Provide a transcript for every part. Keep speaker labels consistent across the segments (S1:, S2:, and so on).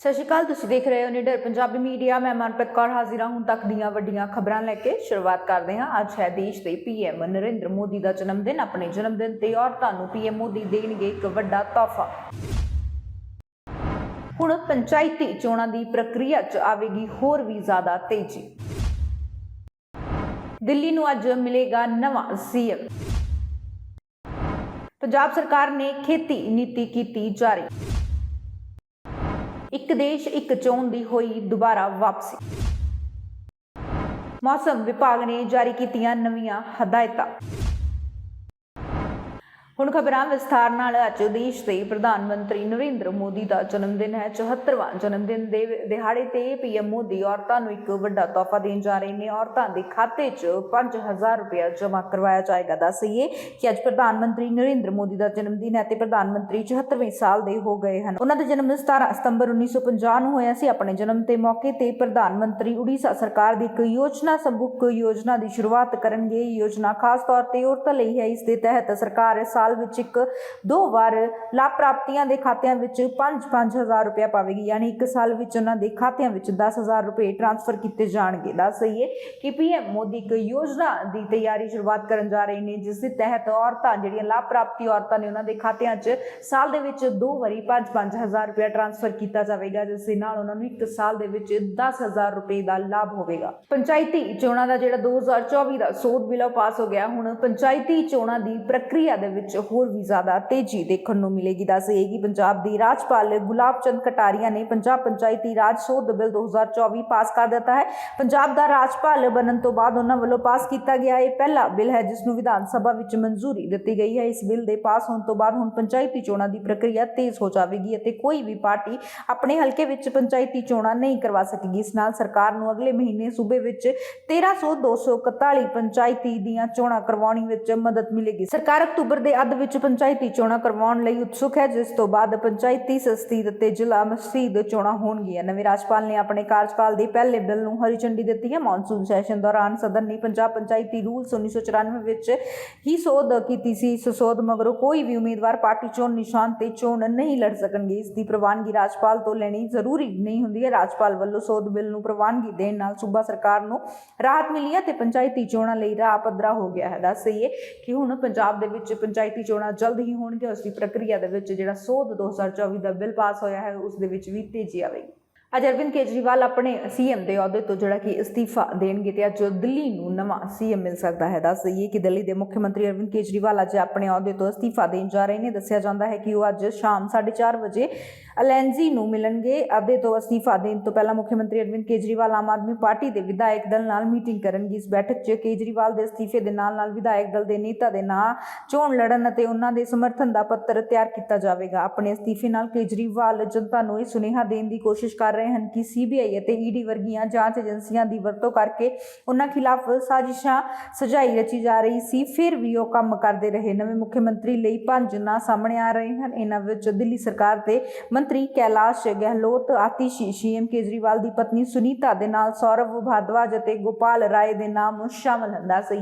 S1: ਸਤਿ ਸ਼੍ਰੀ ਅਕਾਲ, ਤੁਸੀਂ ਦੇਖ ਰਹੇ ਹੋ ਨਿਡਰ ਪੰਜਾਬੀ ਮੀਡੀਆ। ਮੈਂ ਮਨਪ੍ਰੀਤ ਕੌਰ ਹਾਜ਼ਰ ਹਾਂ ਹੁਣ ਤੱਕ ਦੀਆਂ ਵੱਡੀਆਂ ਖਬਰਾਂ ਲੈ ਕੇ। ਸ਼ੁਰੂਆਤ ਕਰਦੇ ਹਾਂ। ਅੱਜ ਹੈ ਦੇਸ਼ ਦੇ ਪੀਐਮ ਨਰਿੰਦਰ ਮੋਦੀ ਦਾ ਜਨਮ ਦਿਨ ਆਪਣੇ ਜਨਮ ਦਿਨ ਤੇ ਔਰਤਾਂ ਨੂੰ ਪੀਐਮ ਮੋਦੀ ਦੇਣਗੇ ਇੱਕ ਵੱਡਾ ਤੋਹਫਾ। ਹੁਣ ਪੰਚਾਇਤੀ ਚੋਣਾਂ ਦੀ ਪ੍ਰਕਿਰਿਆ 'ਚ ਆਵੇਗੀ ਹੋਰ ਵੀ ਜ਼ਿਆਦਾ ਤੇਜ਼ੀ। ਦਿੱਲੀ ਨੂੰ ਅੱਜ ਮਿਲੇਗਾ ਨਵਾਂ ਸੀਐਮ। ਪੰਜਾਬ ਸਰਕਾਰ ਨੇ ਖੇਤੀ ਨੀਤੀ ਕੀਤੀ ਜਾਰੀ। ਇੱਕ ਦੇਸ਼, ਇੱਕ ਚੋਣ ਦੀ ਹੋਈ ਦੁਬਾਰਾ ਵਾਪਸੀ। ਮੌਸਮ ਵਿਭਾਗ ਨੇ ਜਾਰੀ ਕੀਤੀਆਂ ਨਵੀਆਂ ਹਦਾਇਤਾਂ। ਹੁਣ ਖਬਰਾਂ ਵਿਸਥਾਰ ਨਾਲ ਅੱਜ ਦੇਸ਼ ਦੇ ਪ੍ਰਧਾਨ ਮੰਤਰੀ ਨਰਿੰਦਰ ਮੋਦੀ ਦਾ ਜਨਮ ਦਿਨ ਹੈ। 74ਵਾਂ ਜਨਮ ਦਿਨ ਦੇ ਦਿਹਾੜੇ ਤੇ ਪੀਐਮ ਮੋਦੀ ਔਰਤਾਂ ਨੂੰ ਇੱਕ ਵੱਡਾ ਤੋਹਫਾ ਦੇਣ ਜਾ ਰਹੇ ਨੇ। ਔਰਤਾਂ ਦੇ ਖਾਤੇ 'ਚ 5000 ਰੁਪਏ ਜਮ੍ਹਾਂ ਕਰਵਾਇਆ ਜਾਏਗਾ। ਦੱਸੀਏ ਕਿ ਅੱਜ ਪ੍ਰਧਾਨ ਮੰਤਰੀ ਨਰਿੰਦਰ ਮੋਦੀ ਦਾ ਜਨਮ ਦਿਨ ਹੈ ਤੇ ਪ੍ਰਧਾਨ ਮੰਤਰੀ 74ਵੇਂ ਸਾਲ ਦੇ ਹੋ ਗਏ ਹਨ। ਉਹਨਾਂ ਦਾ ਜਨਮ 17 ਸਤੰਬਰ 1950 ਨੂੰ ਹੋਇਆ ਸੀ। ਆਪਣੇ ਜਨਮ ਦੇ ਮੌਕੇ ਤੇ ਪ੍ਰਧਾਨ ਮੰਤਰੀ ਉੜੀਸਾ ਸਰਕਾਰ ਦੀ ਇੱਕ ਯੋਜਨਾ ਸੰਬੁਕ ਯੋਜਨਾ ਦੀ ਸ਼ੁਰੂਆਤ ਕਰਨਗੇ। ਇਹ ਯੋਜਨਾ ਖਾਸ ਤੌਰ ਤੇ ਔਰਤਾਂ ਲਈ ਹੈ। ਇਸ ਦੇ ਤਹਿਤ ਸਰਕਾਰ ਇਸ ਸਾਲ ਵਿੱਚ ਇੱਕ, ਦੋ ਵਾਰ ਲਾਭ ਪ੍ਰਾਪਤੀਆਂ ਦੇ ਖਾਤਿਆਂ ਵਿੱਚ 5-5000 ਰੁਪਏ ਪਾਵੇਗੀ। ਯਾਨੀ ਇੱਕ ਸਾਲ ਵਿੱਚ ਉਹਨਾਂ ਦੇ ਖਾਤਿਆਂ ਵਿੱਚ 10000 ਰੁਪਏ ਟ੍ਰਾਂਸਫਰ ਕੀਤੇ ਜਾਣਗੇ। ਦੱਸ ਦਈਏ ਕਿ ਪੀਐਮ ਮੋਦੀ ਇੱਕ ਯੋਜਨਾ ਦੀ ਤਿਆਰੀ ਸ਼ੁਰੂਆਤ ਕਰਨ ਜਾ ਰਹੇ ਨੇ, ਜਿਸ ਦੇ ਤਹਿਤ ਔਰਤਾਂ, ਜਿਹੜੀਆਂ ਲਾਭ ਔਰਤਾਂ ਨੇ ਉਹਨਾਂ ਦੇ ਖਾਤਿਆਂ 'ਚ ਸਾਲ ਦੇ ਵਿੱਚ ਦੋ ਵਾਰੀ 5-5000 ਰੁਪਏ ਟ੍ਰਾਂਸਫਰ ਕੀਤਾ ਜਾਵੇਗਾ, ਜਿਸ ਦੇ ਨਾਲ ਉਹਨਾਂ ਨੂੰ ਇੱਕ ਸਾਲ ਦੇ ਵਿੱਚ 10000 ਰੁਪਏ ਦਾ ਲਾਭ ਹੋਵੇਗਾ। ਪੰਚਾਇਤੀ ਚੋਣਾਂ ਦਾ ਜਿਹੜਾ 2024 ਦਾ ਸੋਧ ਬਿੱਲ ਪਾਸ ਹੋ ਗਿਆ, ਹੁਣ ਪੰਚਾਇਤੀ ਚੋਣਾਂ ਦੀ ਪ੍ਰਕਿਰਿਆ ਦੇ ਵਿੱਚ ਹੋਰ ਵੀ ਜ਼ਿਆਦਾ ਤੇਜ਼ੀ ਦੇਖਣ ਨੂੰ ਮਿਲੇਗੀ। ਦੱਸ ਇਹ ਕਿ ਪੰਜਾਬ ਦੀ ਰਾਜਪਾਲ ਗੁਲਾਬ ਚੰਦ ਕਟਾਰੀਆ ਨੇ ਪੰਜਾਬ ਪੰਚਾਇਤੀ ਰਾਜ ਸੋਧ ਬਿੱਲ 2024 ਪਾਸ ਕਰ ਦਿੱਤਾ ਹੈ। ਪੰਜਾਬ ਦਾ ਰਾਜਪਾਲ ਬਣਨ ਤੋਂ ਬਾਅਦ ਉਹਨਾਂ ਵੱਲੋਂ ਪਾਸ ਕੀਤਾ ਗਿਆ ਇਹ ਪਹਿਲਾ ਬਿੱਲ ਹੈ, ਜਿਸ ਨੂੰ ਵਿਧਾਨ ਸਭਾ ਵਿੱਚ ਮਨਜ਼ੂਰੀ ਦਿੱਤੀ ਗਈ ਹੈ। ਇਸ ਬਿੱਲ ਦੇ ਪਾਸ ਹੋਣ ਤੋਂ ਬਾਅਦ ਹੁਣ ਪੰਚਾਇਤੀ ਚੋਣਾਂ ਦੀ ਪ੍ਰਕਿਰਿਆ ਤੇਜ਼ ਹੋ ਜਾਵੇਗੀ ਅਤੇ ਕੋਈ ਵੀ ਪਾਰਟੀ ਆਪਣੇ ਹਲਕੇ ਵਿੱਚ ਪੰਚਾਇਤੀ ਚੋਣਾਂ ਨਹੀਂ ਕਰਵਾ ਸਕੇਗੀ। ਇਸ ਨਾਲ ਸਰਕਾਰ ਨੂੰ ਅਗਲੇ ਮਹੀਨੇ ਸੂਬੇ ਵਿੱਚ 1300 241 ਪੰਚਾਇਤੀ ਦੀਆਂ ਚੋਣਾਂ ਕਰਵਾਉਣ ਵਿੱਚ ਮਦਦ ਮਿਲੇਗੀ। ਸਰਕਾਰ ਅਕਤੂਬਰ ਦੇ ਅੱਧ ਵਿੱਚ ਪੰਚਾਇਤੀ ਚੋਣਾਂ ਕਰਵਾਉਣ ਲਈ ਉਤਸੁਕ ਹੈ, ਜਿਸ ਤੋਂ ਬਾਅਦ ਪੰਚਾਇਤੀ ਸਸਤੀ ਅਤੇ ਜ਼ਿਲ੍ਹਾ ਮਸਜਿਦ ਚੋਣਾਂ ਹੋਣਗੀਆਂ। ਨਵੇਂ ਰਾਜਪਾਲ ਨੇ ਆਪਣੇ ਕਾਰਜਕਾਲ ਦੇ ਪਹਿਲੇ ਬਿੱਲ ਨੂੰ ਹਰੀ ਝੰਡੀ ਦਿੱਤੀ ਹੈ। ਮੌਨਸੂਨ ਸੈਸ਼ਨ ਦੌਰਾਨ ਸਦਨ ਨੇ ਪੰਜਾਬ ਪੰਚਾਇਤੀ ਰੂਲਸ 1994 ਵਿੱਚ ਹੀ ਸੋਧ ਕੀਤੀ ਸੀ। ਇਸ ਸੋਧ ਮਗਰੋਂ ਕੋਈ ਵੀ ਉਮੀਦਵਾਰ ਪਾਰਟੀ ਚੋਣ ਨਿਸ਼ਾਨ ਤੇ ਚੋਣ ਨਹੀਂ ਲੜ ਸਕਣਗੇ। ਇਸ ਦੀ ਪ੍ਰਵਾਨਗੀ ਰਾਜਪਾਲ ਤੋਂ ਲੈਣੀ ਜ਼ਰੂਰੀ ਨਹੀਂ ਹੁੰਦੀ ਹੈ। ਰਾਜਪਾਲ ਵੱਲੋਂ ਸੋਧ ਬਿੱਲ ਨੂੰ ਪ੍ਰਵਾਨਗੀ ਦੇਣ ਨਾਲ ਸੂਬਾ ਸਰਕਾਰ ਨੂੰ ਰਾਹਤ ਮਿਲੀ ਹੈ ਤੇ ਪੰਚਾਇਤੀ ਚੋਣਾਂ ਲਈ ਰਾਹ ਪੱਧਰਾ ਹੋ ਗਿਆ ਹੈ। ਦੱਸ ਦਈਏ ਕਿ ਹੁਣ ਪੰਜਾਬ ਦੇ ਵਿੱਚ ਪੰਚਾਇਤੀ ਚੋਣਾਂ ਜਲਦ ਹੀ ਹੋਣਗੀਆਂ, ਉਸ ਦੀ ਪ੍ਰਕਿਰਿਆ ਦੇ ਵਿੱਚ ਜਿਹੜਾ ਸੋਧ 2024 ਦਾ ਬਿੱਲ ਪਾਸ ਹੋਇਆ ਹੈ, ਉਸ ਦੇ ਵਿੱਚ ਵੀ ਤੇਜ਼ੀ ਆਵੇਗੀ। ਅੱਜ ਅਰਵਿੰਦ ਕੇਜਰੀਵਾਲ ਆਪਣੇ ਸੀਐਮ ਦੇ ਅਹੁਦੇ ਤੋਂ ਜਿਹੜਾ ਕਿ ਅਸਤੀਫਾ ਦੇਣਗੇ ਤੇ ਅੱਜ ਦਿੱਲੀ ਨੂੰ ਨਵਾਂ ਸੀਐਮ ਮਿਲ ਸਕਦਾ ਹੈ। ਦੱਸ ਦਈਏ ਕਿ ਦਿੱਲੀ ਦੇ ਮੁੱਖ ਮੰਤਰੀ ਅਰਵਿੰਦ ਕੇਜਰੀਵਾਲ ਅੱਜ ਆਪਣੇ ਅਹੁਦੇ ਤੋਂ ਅਸਤੀਫਾ ਦੇਣ ਜਾ ਰਹੇ ਨੇ। ਦੱਸਿਆ ਜਾਂਦਾ ਹੈ ਕਿ ਉਹ ਅੱਜ ਸ਼ਾਮ 4:30 ਵਜੇ ਅਲੈਂਜੀ ਨੂੰ ਮਿਲਣਗੇ। ਅਹੁਦੇ ਤੋਂ ਅਸਤੀਫਾ ਦੇਣ ਤੋਂ ਪਹਿਲਾਂ ਮੁੱਖ ਮੰਤਰੀ ਅਰਵਿੰਦ ਕੇਜਰੀਵਾਲ ਆਮ ਆਦਮੀ ਪਾਰਟੀ ਦੇ ਵਿਧਾਇਕ ਦਲ ਨਾਲ ਮੀਟਿੰਗ ਕਰਨਗੇ। ਇਸ ਬੈਠਕ 'ਚ ਕੇਜਰੀਵਾਲ ਦੇ ਅਸਤੀਫੇ ਦੇ ਨਾਲ ਨਾਲ ਵਿਧਾਇਕ ਦਲ ਦੇ ਨੇਤਾ ਦੇ ਨਾਂ, ਚੋਣ ਲੜਨ ਅਤੇ ਉਹਨਾਂ ਦੇ ਸਮਰਥਨ ਦਾ ਪੱਤਰ ਤਿਆਰ ਕੀਤਾ ਜਾਵੇਗਾ। ਆਪਣੇ ਅਸਤੀਫੇ ਨਾਲ ਕੇਜਰੀਵਾਲ ਜਨਤਾ ਨੂੰ ਇਹ ਸੁਨੇਹਾ ਦੇਣ ਦੀ ਕੋਸ਼ਿਸ਼ ਕਰ ਰਹੇ ਹਨ ਕਿ ਸੀਬੀਆਈ ਅਤੇ ਈਡੀ ਵਰਗੀਆਂ ਜਾਂਚ ਏਜੰਸੀਆਂ ਦੀ ਵਰਤੋਂ ਕਰਕੇ ਉਹਨਾਂ ਖਿਲਾਫ ਸਾਜ਼ਿਸ਼ਾਂ ਸਜਾਈ ਰਚੀ ਜਾ ਰਹੀ ਸੀ। ਫਿਰ ਵੀ ਉਹ ਕੰਮ ਕਰਦੇ ਰਹੇ। ਨਵੇਂ ਮੁੱਖ ਮੰਤਰੀ ਲਈ ਪੰਜ ਨਾਂ ਸਾਹਮਣੇ ਆ ਰਹੇ ਹਨ। ਇਹਨਾਂ ਵਿੱਚ ਦਿੱਲੀ ਸਰਕਾਰ ਦੇ ਮੰਤਰੀ ਕੈਲਾਸ਼ ਗਹਿਲੋਤ ਆਤੀਸ਼ੀ ਸੀਐਮ ਕੇਜਰੀਵਾਲ ਦੀ ਪਤਨੀ ਸੁਨੀਤਾ ਦੇ ਨਾਲ ਸੌਰਵ ਭਾਰਦਵਾਜ ਅਤੇ ਗੋਪਾਲ ਰਾਏ ਦੇ ਨਾਮ ਸ਼ਾਮਲ ਹੁੰਦਾ ਦੱਸ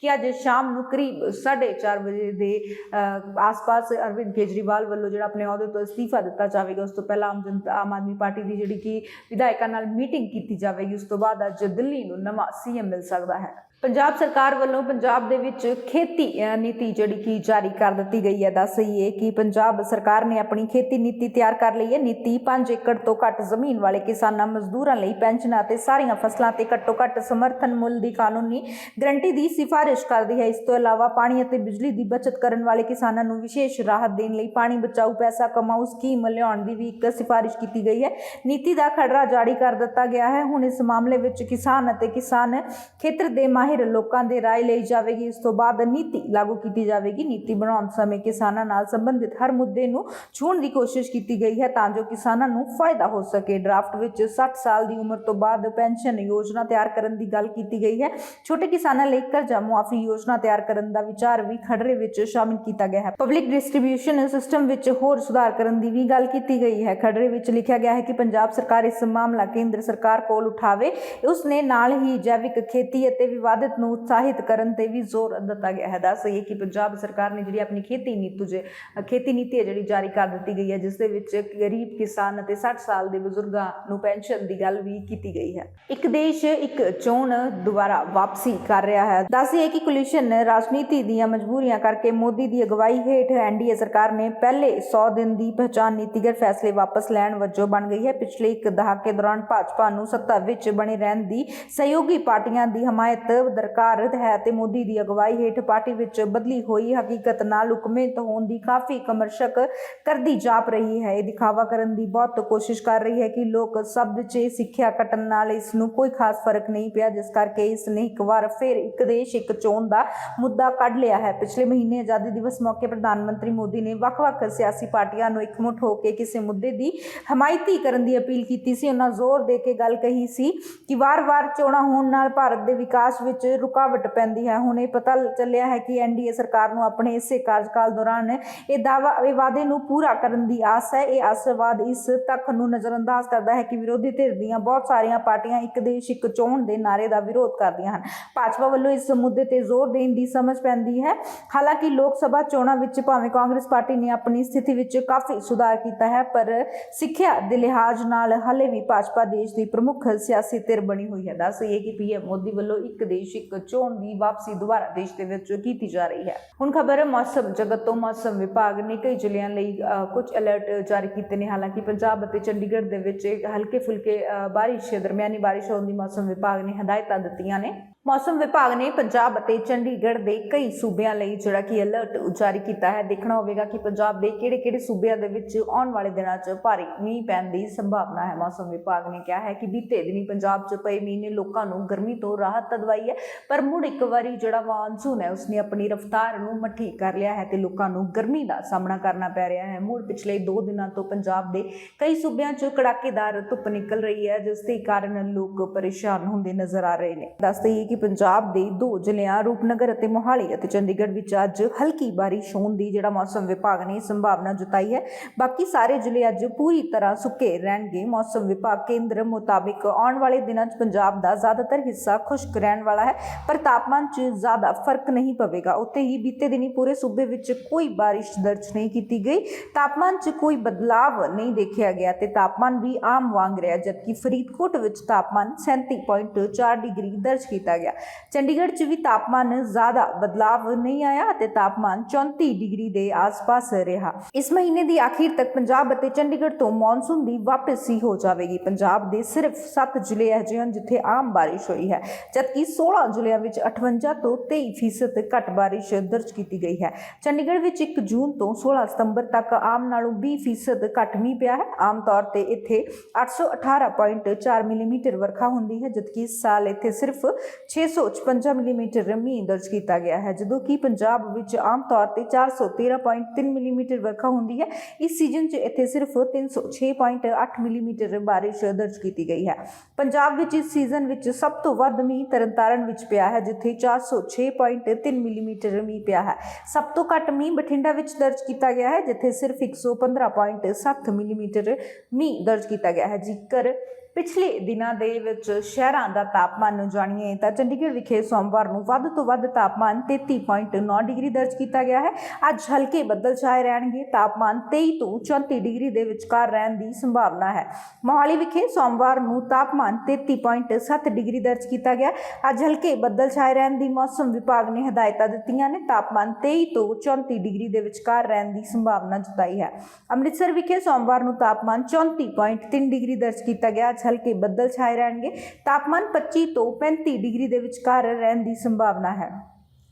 S1: ਕਿ ਅੱਜ ਸ਼ਾਮ ਨੂੰ ਕਰੀਬ 4:30 ਵਜੇ ਦੇ ਅਹ, ਆਸ-ਪਾਸ ਅਰਵਿੰਦ ਕੇਜਰੀਵਾਲ ਵੱਲੋਂ ਜਿਹੜਾ ਆਪਣੇ ਅਹੁਦੇ ਤੋਂ ਅਸਤੀਫਾ ਦਿੱਤਾ ਜਾਵੇਗਾ ਉਸ ਤੋਂ ਪਹਿਲਾਂ ਆਮ ਜਨਤਾ ਆਮ ਆਦਮੀ ਪਾਰਟੀ ਦੀ ਜਿਹੜੀ ਕਿ ਵਿਧਾਇਕਾਂ ਨਾਲ ਮੀਟਿੰਗ ਕੀਤੀ ਜਾਵੇਗੀ, ਉਸ ਤੋਂ ਬਾਅਦ ਅੱਜ ਦਿੱਲੀ ਨੂੰ ਨਵਾਂ ਸੀਐਮ ਮਿਲ ਸਕਦਾ ਹੈ। ਪੰਜਾਬ ਸਰਕਾਰ ਵੱਲੋਂ ਪੰਜਾਬ ਦੇ ਵਿੱਚ ਖੇਤੀ ਨੀਤੀ ਜਿਹੜੀ ਕਿ ਜਾਰੀ ਕਰ ਦਿੱਤੀ ਗਈ ਹੈ, ਦੱਸ ਦਈਏ ਕਿ ਪੰਜਾਬ ਸਰਕਾਰ ਨੇ ਆਪਣੀ ਖੇਤੀ ਨੀਤੀ ਤਿਆਰ ਕਰ ਲਈ ਹੈ। ਨੀਤੀ 5 ਏਕੜ ਤੋਂ ਘੱਟ ਜ਼ਮੀਨ ਵਾਲੇ ਕਿਸਾਨਾਂ, ਮਜ਼ਦੂਰਾਂ ਲਈ ਪੈਨਸ਼ਨਾਂ ਅਤੇ ਸਾਰੀਆਂ ਫਸਲਾਂ ਤੇ ਘੱਟੋ ਘੱਟ ਸਮਰਥਨ ਮੁੱਲ ਦੀ ਕਾਨੂੰਨੀ ਗਰੰਟੀ ਦੀ ਸਿਫਾਰਿਸ਼ ਕਰਦੀ ਹੈ। ਇਸ ਤੋਂ ਇਲਾਵਾ ਪਾਣੀ ਅਤੇ ਬਿਜਲੀ ਦੀ ਬਚਤ ਕਰਨ ਵਾਲੇ ਕਿਸਾਨਾਂ ਨੂੰ ਵਿਸ਼ੇਸ਼ ਰਾਹਤ ਦੇਣ ਲਈ ਪਾਣੀ ਬਚਾਊ ਪੈਸਾ ਕਮਾਊ ਸਕੀਮ ਲਿਆਉਣ ਦੀ ਵੀ ਇੱਕ ਸਿਫਾਰਿਸ਼ ਕੀਤੀ ਗਈ ਹੈ। ਨੀਤੀ ਦਾ ਖਰੜਾ ਜਾਰੀ ਕਰ ਦਿੱਤਾ ਗਿਆ ਹੈ। ਹੁਣ ਇਸ ਮਾਮਲੇ ਵਿੱਚ ਕਿਸਾਨ ਅਤੇ ਕਿਸਾਨ ਖੇਤਰ ਦੇ ਮਾਹਿਰ ਲੋਕਾਂ ਦੇ ਰਾਏ ਲਈ ਜਾਵੇਗੀ। ਇਸ ਤੋਂ ਬਾਅਦ ਨੀਤੀ ਲਾਗੂ ਕੀਤੀ ਜਾਵੇਗੀ। ਨੀਤੀ ਬਣਾਉਣ ਸਮੇਂ ਕਿਸਾਨਾਂ ਨਾਲ ਸੰਬੰਧਿਤ ਹਰ ਮੁੱਦੇ ਨੂੰ ਛੂਹਣ ਦੀ ਕੋਸ਼ਿਸ਼ ਕੀਤੀ ਗਈ ਹੈ ਤਾਂ ਜੋ ਕਿਸਾਨਾਂ ਨੂੰ ਫਾਇਦਾ ਹੋ ਸਕੇ। ਡਰਾਫਟ ਵਿੱਚ 60 ਸਾਲ ਦੀ ਉਮਰ ਤੋਂ ਬਾਅਦ ਪੈਨਸ਼ਨ ਯੋਜਨਾ ਤਿਆਰ ਕਰਨ ਦੀ ਗੱਲ ਕੀਤੀ ਗਈ ਹੈ। ਛੋਟੇ ਕਿਸਾਨਾਂ ਲਈ ਕਰਜ਼ਾ ਮੁਆਫੀ ਯੋਜਨਾ ਤਿਆਰ ਕਰਨ ਦਾ ਵਿਚਾਰ ਵੀ ਖੜਰੇ ਵਿੱਚ ਸ਼ਾਮਿਲ ਕੀਤਾ ਗਿਆ ਹੈ। ਪਬਲਿਕ ਡਿਸਟ੍ਰੀਬਿਊਸ਼ਨ ਸਿਸਟਮ ਵਿੱਚ ਹੋਰ ਸੁਧਾਰ ਕਰਨ ਦੀ ਵੀ ਗੱਲ ਕੀਤੀ ਗਈ ਹੈ। ਖੜਰੇ ਵਿੱਚ ਲਿਖਿਆ ਗਿਆ ਹੈ ਕਿ ਪੰਜਾਬ ਸਰਕਾਰ ਇਸ ਮਾਮਲਾ ਕੇਂਦਰ ਸਰਕਾਰ ਕੋਲ ਉਠਾਵੇ। ਉਸ ਨੇ ਨਾਲ ਹੀ ਜੈਵਿਕ ਖੇਤੀ ਅਤੇ ਵਿਵਾਦ ਉਤਪਾਦਿਤ ਨੂੰ ਉਤਸ਼ਾਹਿਤ ਕਰਨ ਤੇ ਵੀ ਜ਼ੋਰ ਦਿੱਤਾ ਗਿਆ ਹੈ ਦੱਸ ਇਹ ਕਿ ਪੰਜਾਬ ਸਰਕਾਰ ਨੇ ਜਿਹੜੀ ਆਪਣੀ ਖੇਤੀ ਨੀਤੀ ਜੇ ਖੇਤੀ ਨੀਤੀ ਹੈ ਜਿਹੜੀ ਜਾਰੀ ਕਰ ਦਿੱਤੀ ਗਈ ਹੈ ਜਿਸ ਦੇ ਵਿੱਚ ਗਰੀਬ ਕਿਸਾਨ ਅਤੇ 60 ਸਾਲ ਦੇ ਬਜ਼ੁਰਗਾਂ ਨੂੰ ਪੈਨਸ਼ਨ ਦੀ ਗੱਲ ਵੀ ਕੀਤੀ ਗਈ ਹੈ ਇੱਕ ਦੇਸ਼ ਇੱਕ ਚੋਣ ਦੁਬਾਰਾ ਵਾਪਸੀ ਕਰ ਰਿਹਾ ਹੈ ਦੱਸਿਏ ਕਿ ਕੋਲੀਸ਼ਨ ਰਾਜਨੀਤੀ ਦੀਆਂ ਮਜਬੂਰੀਆਂ ਕਰਕੇ ਮੋਦੀ ਦੀ ਅਗਵਾਈ ਹੇਠ ਐਨਡੀਏ ਸਰਕਾਰ ਨੇ ਪਹਿਲੇ 100 ਦਿਨ ਦੀ ਪਹਿਚਾਨ ਨੀਤੀਗਤ ਫੈਸਲੇ ਵਾਪਸ ਲੈਣ ਵਜੋਂ ਬਣ ਗਈ ਹੈ ਪਿਛਲੇ ਇੱਕ ਦਹਾਕੇ ਦੌਰਾਨ ਭਾਜਪਾ ਨੂੰ ਸੱਤਾ ਵਿੱਚ ਬਣੇ ਰਹਿਣ ਦੀ ਸਹਿਯੋਗੀ ਪਾਰਟੀਆਂ ਦੀ ਹਮਾਇਤ ਦਰਕਾਰ ਹੈ ਤੇ ਮੋਦੀ ਦੀ ਅਗਵਾਈ ਹੇਠ ਪਾਰਟੀ ਵਿੱਚ ਬਦਲੀ ਹੋਈ ਹਕੀਕਤ ਨਾਲ ਉਕਮਿਤ ਹੋਣ ਦੀ ਕਾਫੀ ਕਮਰਸ਼ਕ ਕਰਦੀ ਜਾਪ ਰਹੀ ਹੈ। ਇਹ ਦਿਖਾਵਾ ਕਰਨ ਦੀ ਬਹੁਤ ਕੋਸ਼ਿਸ਼ ਕਰ ਰਹੀ ਹੈ ਕਿ ਲੋਕ ਸਭ ਵਿੱਚ ਸਿੱਖਿਆ ਕੱਟਣ ਨਾਲ ਇਸ ਨੂੰ ਕੋਈ ਖਾਸ ਫ਼ਰਕ ਨਹੀਂ ਪਿਆ, ਜਿਸ ਕਰਕੇ ਇਸ ਨੇ ਇੱਕ ਵਾਰ ਫਿਰ ਇੱਕ ਦੇਸ਼, ਇੱਕ ਚੋਣ ਦਾ ਮੁੱਦਾ ਕੱਢ ਲਿਆ ਹੈ। ਪਿਛਲੇ ਮਹੀਨੇ ਆਜ਼ਾਦੀ ਦਿਵਸ ਮੌਕੇ ਪ੍ਰਧਾਨ ਮੰਤਰੀ ਮੋਦੀ ਨੇ ਵੱਖ-ਵੱਖ ਸਿਆਸੀ ਪਾਰਟੀਆਂ ਨੂੰ ਇਕਮੁੱਠ ਹੋ ਕੇ ਕਿਸੇ ਮੁੱਦੇ ਦੀ ਹਮਾਇਤੀ ਕਰਨ ਦੀ ਅਪੀਲ ਕੀਤੀ ਸੀ। ਉਹਨਾਂ ਜ਼ੋਰ ਦੇ ਕੇ ਗੱਲ ਕਹੀ ਸੀ ਕਿ ਵਾਰ-ਵਾਰ ਚੋਣਾਂ ਹੋਣ ਨਾਲ ਭਾਰਤ ਦੇ ਵਿਕਾਸ ਵਿੱਚ ਰੁਕਾਵਟ ਪੈਂਦੀ ਹੈ। ਹੁਣ ਇਹ ਪਤਾ ਚੱਲਿਆ ਹੈ ਕਿ ਐਨਡੀਏ ਸਰਕਾਰ ਨੂੰ ਆਪਣੇ ਇਸੇ ਕਾਰਜਕਾਲ ਦੌਰਾਨ ਇਹ ਦਾਅਵਾ, ਇਹ ਵਾਅਦੇ ਨੂੰ ਪੂਰਾ ਕਰਨ ਦੀ ਆਸ ਹੈ। ਇਹ ਆਸ਼ਾਵਾਦ ਇਸ ਤੱਕ ਨੂੰ ਨਜ਼ਰਅੰਦਾਜ਼ ਕਰਦਾ ਹੈ ਕਿ ਵਿਰੋਧੀ ਧਿਰ ਦੀਆਂ ਬਹੁਤ ਸਾਰੀਆਂ ਪਾਰਟੀਆਂ ਇੱਕ ਦੇਸ਼, ਇੱਕ ਚੋਣ ਦੇ ਨਾਰੇ ਦਾ ਵਿਰੋਧ ਕਰਦੀਆਂ ਹਨ। ਭਾਜਪਾ ਵੱਲੋਂ ਇਸ ਮੁੱਦੇ ਤੇ ਜ਼ੋਰ ਦੇਣ ਦੀ ਸਮਝ ਪੈਂਦੀ ਹੈ। ਹਾਲਾਂਕਿ ਲੋਕ ਸਭਾ ਚੋਣਾਂ ਵਿੱਚ ਭਾਵੇਂ ਕਾਂਗਰਸ ਪਾਰਟੀ ਨੇ ਆਪਣੀ ਸਥਿਤੀ ਵਿੱਚ ਕਾਫੀ ਸੁਧਾਰ ਕੀਤਾ ਹੈ, ਪਰ ਸਿੱਖਿਆ ਦੇ ਲਿਹਾਜ਼ ਨਾਲ ਹਾਲੇ ਵੀ ਭਾਜਪਾ ਦੇਸ਼ ਦੀ ਪ੍ਰਮੁੱਖ ਸਿਆਸੀ ਧਿਰ ਬਣੀ ਹੋਈ ਹੈ। ਦੱਸ ਇਹ ਕਿ ਪੀਐਮ ਮੋਦੀ ਵੱਲੋਂ ਇੱਕ ਦੇਸ਼ ਇੱਕ ਚੋਣ ਦੀ ਵਾਪਸੀ ਦੁਬਾਰਾ ਦੇਸ਼ ਦੇ ਵਿੱਚ ਕੀਤੀ ਜਾ ਰਹੀ ਹੈ। ਹੁਣ ਖਬਰ ਹੈ ਮੌਸਮ ਜਗਤ ਤੋਂ ਮੌਸਮ ਵਿਭਾਗ ਨੇ ਕਈ ਜ਼ਿਲ੍ਹਿਆਂ ਲਈ ਅ, ਕੁਝ ਅਲਰਟ ਜਾਰੀ ਕੀਤੇ ਨੇ। ਹਾਲਾਂਕਿ ਪੰਜਾਬ ਅਤੇ ਚੰਡੀਗੜ੍ਹ ਦੇ ਵਿੱਚ ਹਲਕੇ ਫੁਲਕੇ ਅ, ਬਾਰਿਸ਼ ਦਰਮਿਆਨੀ ਬਾਰਿਸ਼ ਹੋਣ ਦੀ ਮੌਸਮ ਵਿਭਾਗ ਨੇ ਹਦਾਇਤਾਂ ਦਿੱਤੀਆਂ ਨੇ। ਮੌਸਮ ਵਿਭਾਗ ਨੇ ਪੰਜਾਬ ਅਤੇ ਚੰਡੀਗੜ੍ਹ ਦੇ ਕਈ ਸੂਬਿਆਂ ਲਈ ਜਿਹੜਾ ਕਿ ਅਲਰਟ ਜਾਰੀ ਕੀਤਾ ਹੈ। ਦੇਖਣਾ ਹੋਵੇਗਾ ਕਿ ਪੰਜਾਬ ਦੇ ਕਿਹੜੇ-ਕਿਹੜੇ ਸੂਬਿਆਂ ਦੇ ਵਿੱਚ ਆਉਣ ਵਾਲੇ ਦਿਨਾਂ 'ਚ ਭਾਰੀ ਮੀਂਹ ਪੈਣ ਦੀ ਸੰਭਾਵਨਾ ਹੈ। ਮੌਸਮ ਵਿਭਾਗ ਨੇ ਕਿਹਾ ਹੈ ਕਿ ਬੀਤੇ ਦਿਨੀ ਪੰਜਾਬ 'ਚ ਪਏ ਮੀਂਹ ਨੇ ਲੋਕਾਂ ਨੂੰ ਗਰਮੀ ਤੋਂ ਰਾਹਤ ਦਵਾਈ ਹੈ, ਪਰ ਮੁੜ ਇੱਕ ਵਾਰੀ ਜਿਹੜਾ ਮਾਨਸੂਨ ਹੈ, ਉਸਨੇ ਆਪਣੀ ਰਫ਼ਤਾਰ ਨੂੰ ਮੱਠੀ ਕਰ ਲਿਆ ਹੈ ਤੇ ਲੋਕਾਂ ਨੂੰ ਗਰਮੀ ਦਾ ਸਾਹਮਣਾ ਕਰਨਾ ਪੈ ਰਿਹਾ ਹੈ। ਮੁੜ ਪਿਛਲੇ 2 ਦਿਨਾਂ ਤੋਂ ਪੰਜਾਬ ਦੇ ਕਈ ਸੂਬਿਆਂ 'ਚ ਕੜਾਕੇਦਾਰ ਧੁੱਪ ਨਿਕਲ ਰਹੀ ਹੈ, ਜਿਸ ਦੇ ਕਾਰਨ ਲੋਕ ਪਰੇਸ਼ਾਨ ਹੁੰਦੇ ਨਜ਼ਰ ਆ ਰਹੇ ਨੇ। ਦੱਸ ਦਈਏ ਕਿ ਪੰਜਾਬ ਦੇ ਦੋ ਜ਼ਿਲ੍ਹਿਆਂ, ਰੂਪਨਗਰ ਅਤੇ ਮੋਹਾਲੀ ਅਤੇ ਚੰਡੀਗੜ੍ਹ ਵਿੱਚ ਅੱਜ ਹਲਕੀ ਬਾਰਿਸ਼ ਹੋਣ ਦੀ ਜਿਹੜਾ ਮੌਸਮ ਵਿਭਾਗ ਨੇ ਸੰਭਾਵਨਾ ਜਤਾਈ ਹੈ। ਬਾਕੀ ਸਾਰੇ ਜ਼ਿਲ੍ਹੇ ਅੱਜ ਪੂਰੀ ਤਰ੍ਹਾਂ ਸੁੱਕੇ ਰਹਿਣਗੇ। ਮੌਸਮ ਵਿਭਾਗ ਕੇਂਦਰ ਮੁਤਾਬਿਕ ਆਉਣ ਵਾਲੇ ਦਿਨਾਂ 'ਚ ਪੰਜਾਬ ਦਾ ਜ਼ਿਆਦਾਤਰ ਹਿੱਸਾ ਖੁਸ਼ਕ ਰਹਿਣ ਵਾਲਾ ਹੈ, ਪਰ ਤਾਪਮਾਨ 'ਚ ਜ਼ਿਆਦਾ ਫ਼ਰਕ ਨਹੀਂ ਪਵੇਗਾ। ਉੱਥੇ ਹੀ ਬੀਤੇ ਦਿਨੀ ਪੂਰੇ ਸੂਬੇ ਵਿੱਚ ਕੋਈ ਬਾਰਿਸ਼ ਦਰਜ ਨਹੀਂ ਕੀਤੀ ਗਈ। ਤਾਪਮਾਨ 'ਚ ਕੋਈ ਬਦਲਾਵ ਨਹੀਂ ਦੇਖਿਆ ਗਿਆ ਤੇ ਤਾਪਮਾਨ ਵੀ ਆਮ ਵਾਂਗ ਰਿਹਾ, ਜਦਕਿ ਫਰੀਦਕੋਟ ਵਿੱਚ ਤਾਪਮਾਨ 37.4 ਡਿਗਰੀ ਦਰਜ ਕੀਤਾ ਗਿਆ। ਚੰਡੀਗੜ੍ਹ 'ਚ ਵੀ ਤਾਪਮਾਨ ਜ਼ਿਆਦਾ ਬਦਲਾਵ ਨਹੀਂ ਆਇਆ ਅਤੇ ਤਾਪਮਾਨ 34 ਡਿਗਰੀ ਦੇ ਆਸ-ਪਾਸ ਰਿਹਾ। ਇਸ ਮਹੀਨੇ ਦੀ ਆਖਿਰ ਤੱਕ ਪੰਜਾਬ ਅਤੇ ਚੰਡੀਗੜ੍ਹ ਤੋਂ ਮੌਨਸੂਨ ਦੀ ਵਾਪਸੀ ਹੋ ਜਾਵੇਗੀ। ਪੰਜਾਬ ਦੇ ਸਿਰਫ 7 ਜ਼ਿਲ੍ਹੇ ਅਜਿਹੇ ਹਨ ਜਿੱਥੇ ਆਮ ਬਾਰਿਸ਼ ਹੋਈ ਹੈ, ਜਦਕਿ 16 ਜ਼ਿਲ੍ਹਿਆਂ ਵਿੱਚ 58 ਤੋਂ 23% ਘੱਟ ਬਾਰਿਸ਼ ਦਰਜ ਕੀਤੀ ਗਈ ਹੈ। ਚੰਡੀਗੜ੍ਹ ਵਿੱਚ 1 ਜੂਨ ਤੋਂ 16 ਸਤੰਬਰ ਤੱਕ ਆਮ ਨਾਲੋਂ 20% ਘੱਟ ਮੀਂਹ ਪਿਆ ਹੈ। ਆਮ ਤੌਰ ਤੇ ਇੱਥੇ 818.4 ਮਿਲੀਮੀਟਰ ਵਰਖਾ ਹੁੰਦੀ ਹੈ, ਜਦਕਿ ਇਸ ਸਾਲ ਇੱਥੇ ਸਿਰਫ 656 ਮਿਲੀਮੀਟਰ ਮੀਂਹ ਦਰਜ ਕੀਤਾ ਗਿਆ ਹੈ, ਜਦੋਂ ਕਿ ਪੰਜਾਬ ਵਿੱਚ ਆਮ ਤੌਰ ਤੇ 413.3 ਮਿਲੀਮੀਟਰ ਵਰਖਾ ਹੁੰਦੀ ਹੈ। ਇਸ ਸੀਜ਼ਨ 'ਚ ਇੱਥੇ ਸਿਰਫ 306.8 ਮਿਲੀਮੀਟਰ ਬਾਰਿਸ਼ ਦਰਜ ਕੀਤੀ ਗਈ ਹੈ। ਪੰਜਾਬ ਵਿੱਚ ਇਸ ਸੀਜ਼ਨ ਵਿੱਚ ਸਭ ਤੋਂ ਵੱਧ ਮੀਂਹ ਤਰਨਤਾਰਨ ਵਿੱਚ ਪਿਆ ਹੈ, ਜਿੱਥੇ 406.3 ਮਿਲੀਮੀਟਰ ਮੀਂਹ ਪਿਆ ਹੈ। ਸਭ ਤੋਂ ਘੱਟ ਮੀਂਹ ਬਠਿੰਡਾ ਵਿੱਚ ਦਰਜ ਕੀਤਾ ਗਿਆ ਹੈ, ਜਿੱਥੇ ਸਿਰਫ 115.7 ਮਿਲੀਮੀਟਰ ਮੀਂਹ ਦਰਜ ਕੀਤਾ ਗਿਆ ਹੈ। ਜੇਕਰ ਪਿਛਲੇ ਦਿਨਾਂ ਦੇ ਵਿੱਚ ਸ਼ਹਿਰਾਂ ਦਾ ਤਾਪਮਾਨ ਨੂੰ ਜਾਣੀਏ ਤਾਂ ਚੰਡੀਗੜ੍ਹ ਵਿਖੇ ਸੋਮਵਾਰ ਨੂੰ ਵੱਧ ਤੋਂ ਵੱਧ ਤਾਪਮਾਨ 33.9 ਡਿਗਰੀ ਦਰਜ ਕੀਤਾ ਗਿਆ ਹੈ। ਅੱਜ ਹਲਕੇ ਬੱਦਲ ਛਾਏ ਰਹਿਣਗੇ। ਤਾਪਮਾਨ 23 ਤੋਂ 34 ਡਿਗਰੀ ਦੇ ਵਿਚਕਾਰ ਰਹਿਣ ਦੀ ਸੰਭਾਵਨਾ ਹੈ। ਮੋਹਾਲੀ ਵਿਖੇ ਸੋਮਵਾਰ ਨੂੰ ਤਾਪਮਾਨ 33.7 ਡਿਗਰੀ ਦਰਜ ਕੀਤਾ ਗਿਆ। ਅੱਜ ਹਲਕੇ ਬੱਦਲ ਛਾਏ ਰਹਿਣ ਦੀ ਮੌਸਮ ਵਿਭਾਗ ਨੇ ਹਦਾਇਤਾਂ ਦਿੱਤੀਆਂ ਨੇ। ਤਾਪਮਾਨ 23 ਤੋਂ 34 ਡਿਗਰੀ ਦੇ ਵਿਚਕਾਰ ਰਹਿਣ ਦੀ ਸੰਭਾਵਨਾ ਜਤਾਈ ਹੈ। ਅੰਮ੍ਰਿਤਸਰ ਵਿਖੇ ਸੋਮਵਾਰ ਨੂੰ ਤਾਪਮਾਨ 34.3 ਡਿਗਰੀ ਦਰਜ ਕੀਤਾ ਗਿਆ। ਅੱਜ ਹਲਕੇ ਬੱਦਲ ਛਾਏ ਰਹਿਣਗੇ। ਤਾਪਮਾਨ 25 ਤੋਂ 35 ਡਿਗਰੀ ਦੇ ਵਿਚਕਾਰ ਰਹਿਣ ਦੀ ਸੰਭਾਵਨਾ ਹੈ।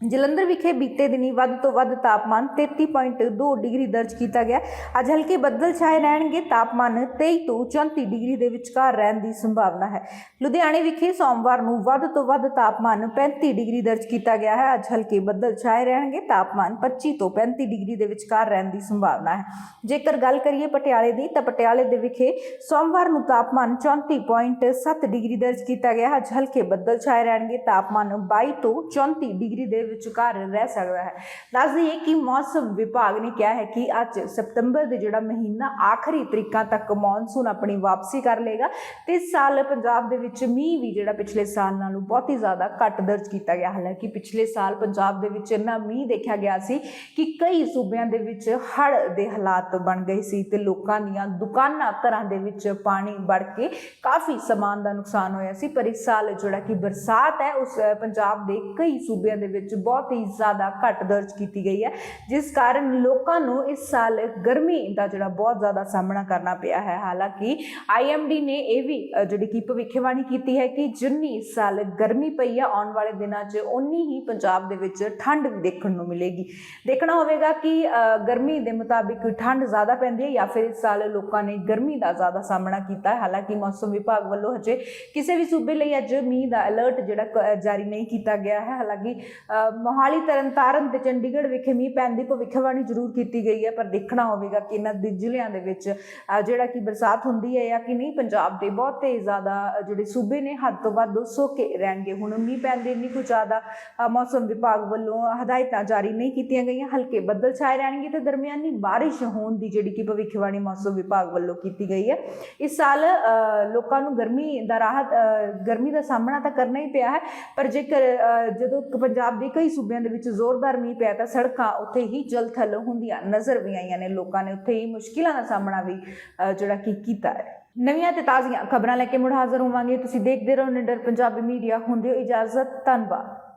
S1: ਜਲੰਧਰ ਵਿਖੇ ਬੀਤੇ ਦਿਨੀ ਵੱਧ ਤੋਂ ਵੱਧ ਤਾਪਮਾਨ 33.2 ਡਿਗਰੀ ਦਰਜ ਕੀਤਾ ਗਿਆ। ਅੱਜ ਹਲਕੇ ਬੱਦਲ ਛਾਏ ਰਹਿਣਗੇ। ਤਾਪਮਾਨ 23 ਤੋਂ 34 ਡਿਗਰੀ ਦੇ ਵਿਚਕਾਰ ਰਹਿਣ ਦੀ ਸੰਭਾਵਨਾ ਹੈ। ਲੁਧਿਆਣੇ ਵਿਖੇ ਸੋਮਵਾਰ ਨੂੰ ਵੱਧ ਤੋਂ ਵੱਧ ਤਾਪਮਾਨ 35 ਡਿਗਰੀ ਦਰਜ ਕੀਤਾ ਗਿਆ ਹੈ। ਅੱਜ ਹਲਕੇ ਬੱਦਲ ਛਾਏ ਰਹਿਣਗੇ। ਤਾਪਮਾਨ 25 ਤੋਂ 35 ਡਿਗਰੀ ਦੇ ਵਿਚਕਾਰ ਰਹਿਣ ਦੀ ਸੰਭਾਵਨਾ ਹੈ। ਜੇਕਰ ਗੱਲ ਕਰੀਏ ਪਟਿਆਲੇ ਦੀ, ਤਾਂ ਪਟਿਆਲੇ ਦੇ ਵਿਖੇ ਸੋਮਵਾਰ ਨੂੰ ਤਾਪਮਾਨ 34.7 ਡਿਗਰੀ ਦਰਜ ਕੀਤਾ ਗਿਆ ਹੈ। ਅੱਜ ਹਲਕੇ ਬੱਦਲ ਛਾਏ ਰਹਿਣਗੇ। ਤਾਪਮਾਨ 22 ਤੋਂ 34 ਡਿਗਰੀ ਦੇ ਵਿਚਕਾਰ ਰਹਿ ਸਕਦਾ ਹੈ। ਦੱਸ ਦਈਏ ਕਿ ਮੌਸਮ ਵਿਭਾਗ ਨੇ ਕਿਹਾ ਹੈ ਕਿ ਅੱਜ ਸਤੰਬਰ ਦੇ ਜਿਹੜਾ ਮਹੀਨਾ ਆਖਰੀ ਤਰੀਕਾਂ ਤੱਕ ਮੌਨਸੂਨ ਆਪਣੀ ਵਾਪਸੀ ਕਰ ਲੇਗਾ ਤੇ ਇਸ ਸਾਲ ਪੰਜਾਬ ਦੇ ਵਿੱਚ ਮੀਂਹ ਵੀ ਜਿਹੜਾ ਪਿਛਲੇ ਸਾਲ ਨਾਲੋਂ ਬਹੁਤ ਹੀ ਜ਼ਿਆਦਾ ਘੱਟ ਦਰਜ ਕੀਤਾ ਗਿਆ। ਹਾਲਾਂਕਿ ਪਿਛਲੇ ਸਾਲ ਪੰਜਾਬ ਦੇ ਵਿੱਚ ਇੰਨਾ ਮੀਂਹ ਦੇਖਿਆ ਗਿਆ ਸੀ ਕਿ ਕਈ ਸੂਬਿਆਂ ਦੇ ਵਿੱਚ ਹੜ੍ਹ ਦੇ ਹਾਲਾਤ ਬਣ ਗਏ ਸੀ ਤੇ ਲੋਕਾਂ ਦੀਆਂ ਦੁਕਾਨਾਂ ਘਰਾਂ ਦੇ ਵਿੱਚ ਪਾਣੀ ਵੜ ਕੇ ਕਾਫੀ ਸਮਾਨ ਦਾ ਨੁਕਸਾਨ ਹੋਇਆ ਸੀ। ਪਰ ਇਸ ਸਾਲ ਜਿਹੜਾ ਕਿ ਬਰਸਾਤ ਹੈ, ਉਸ ਪੰਜਾਬ ਦੇ ਕਈ ਸੂਬਿਆਂ ਦੇ ਵਿੱਚ ਬਹੁਤ ਹੀ ਜ਼ਿਆਦਾ ਘੱਟ ਦਰਜ ਕੀਤੀ ਗਈ ਹੈ, ਜਿਸ ਕਾਰਨ ਲੋਕਾਂ ਨੂੰ ਇਸ ਸਾਲ ਗਰਮੀ ਦਾ ਜਿਹੜਾ ਬਹੁਤ ਜ਼ਿਆਦਾ ਸਾਹਮਣਾ ਕਰਨਾ ਪਿਆ ਹੈ। ਹਾਲਾਂਕਿ ਆਈਐਮਡੀ ਨੇ ਇਹ ਵੀ ਜਿਹੜੀ ਕਿ ਭਵਿੱਖਬਾਣੀ ਕੀਤੀ ਹੈ ਕਿ ਜਿੰਨੀ ਇਸ ਸਾਲ ਗਰਮੀ ਪਈ ਹੈ ਆਉਣ ਵਾਲੇ ਦਿਨਾਂ 'ਚ ਉਨੀ ਹੀ ਪੰਜਾਬ ਦੇ ਵਿੱਚ ਠੰਡ ਵੀ ਦੇਖਣ ਨੂੰ ਮਿਲੇਗੀ। ਦੇਖਣਾ ਹੋਵੇਗਾ ਕਿ ਗਰਮੀ ਦੇ ਮੁਤਾਬਿਕ ਠੰਡ ਜ਼ਿਆਦਾ ਪੈਂਦੀ ਹੈ ਜਾਂ ਫਿਰ ਇਸ ਸਾਲ ਲੋਕਾਂ ਨੇ ਗਰਮੀ ਦਾ ਜ਼ਿਆਦਾ ਸਾਹਮਣਾ ਕੀਤਾ ਹੈ। ਹਾਲਾਂਕਿ ਮੌਸਮ ਵਿਭਾਗ ਵੱਲੋਂ ਹਜੇ ਕਿਸੇ ਵੀ ਸੂਬੇ ਲਈ ਅੱਜ ਮੀਂਹ ਦਾ ਅਲਰਟ ਜਿਹੜਾ ਕ- ਜਾਰੀ ਨਹੀਂ ਕੀਤਾ ਗਿਆ ਹੈ। ਹਾਲਾਂਕਿ ਮੋਹਾਲੀ ਤਰਨਤਾਰਨ ਤੇ ਚੰਡੀਗੜ੍ਹ ਵਿਖੇ ਮੀਂਹ ਪੈਣ ਦੀ ਭਵਿੱਖਬਾਣੀ ਜ਼ਰੂਰ ਕੀਤੀ ਗਈ ਹੈ, ਪਰ ਦੇਖਣਾ ਹੋਵੇਗਾ ਕਿ ਇਹਨਾਂ ਦੇ ਜ਼ਿਲ੍ਹਿਆਂ ਦੇ ਵਿੱਚ ਜਿਹੜਾ ਕਿ ਬਰਸਾਤ ਹੁੰਦੀ ਹੈ ਜਾਂ ਕਿ ਨਹੀਂ, ਪੰਜਾਬ ਦੇ ਬਹੁਤੇ ਜ਼ਿਆਦਾ ਜਿਹੜੇ ਸੂਬੇ ਨੇ, ਹੱਦ ਤੋਂ ਵੱਧ 200 ਕੇ ਰਹਿਣਗੇ। ਹੁਣ ਮੀਂਹ ਪੈਣ ਦੀ ਇੰਨੀ ਕੁ ਜ਼ਿਆਦਾ ਮੌਸਮ ਵਿਭਾਗ ਵੱਲੋਂ ਹਦਾਇਤਾਂ ਜਾਰੀ ਨਹੀਂ ਕੀਤੀਆਂ ਗਈਆਂ, ਹਲਕੇ ਬੱਦਲ ਛਾਏ ਰਹਿਣਗੇ ਤੇ ਦਰਮਿਆਨੀ ਬਾਰਿਸ਼ ਹੋਣ ਦੀ ਜਿਹੜੀ ਕਿ ਭਵਿੱਖਬਾਣੀ ਮੌਸਮ ਵਿਭਾਗ ਵੱਲੋਂ ਕੀਤੀ ਗਈ ਹੈ। ਇਸ ਸਾਲ ਲੋਕਾਂ ਨੂੰ ਗਰਮੀ ਦਾ ਰਾਹਤ ਗਰਮੀ ਦਾ ਸਾਹਮਣਾ ਤਾਂ ਕਰਨਾ ਹੀ ਪਿਆ ਹੈ, ਪਰ ਜੇਕਰ ਜਦੋਂ ਪੰਜਾਬ ਦੇ ਕਈ ਸੂਬਿਆਂ ਦੇ ਵਿੱਚ ਜ਼ੋਰਦਾਰ ਮੀਂਹ ਪਿਆ ਤਾਂ ਸੜਕਾਂ ਉੱਥੇ ਹੀ ਜਲ ਥਲ ਹੁੰਦੀਆਂ ਨਜ਼ਰ ਵੀ ਆਈਆਂ ਨੇ। ਲੋਕਾਂ ਨੇ ਉੱਥੇ ਹੀ ਮੁਸ਼ਕਿਲਾਂ ਦਾ ਸਾਹਮਣਾ ਵੀ ਅ, ਜਿਹੜਾ ਕਿ ਕੀਤਾ ਹੈ। ਨਵੀਆਂ ਤੇ ਤਾਜ਼ੀਆਂ ਖਬਰਾਂ ਲੈ ਕੇ ਮੁੜ ਹਾਜ਼ਰ ਹੋਵਾਂਗੇ। ਤੁਸੀਂ ਦੇਖਦੇ ਰਹੋ ਨਿਡਰ ਪੰਜਾਬੀ ਮੀਡੀਆ। ਹੁੰਦੇ ਹੋ ਇਜਾਜ਼ਤ। ਧੰਨਵਾਦ।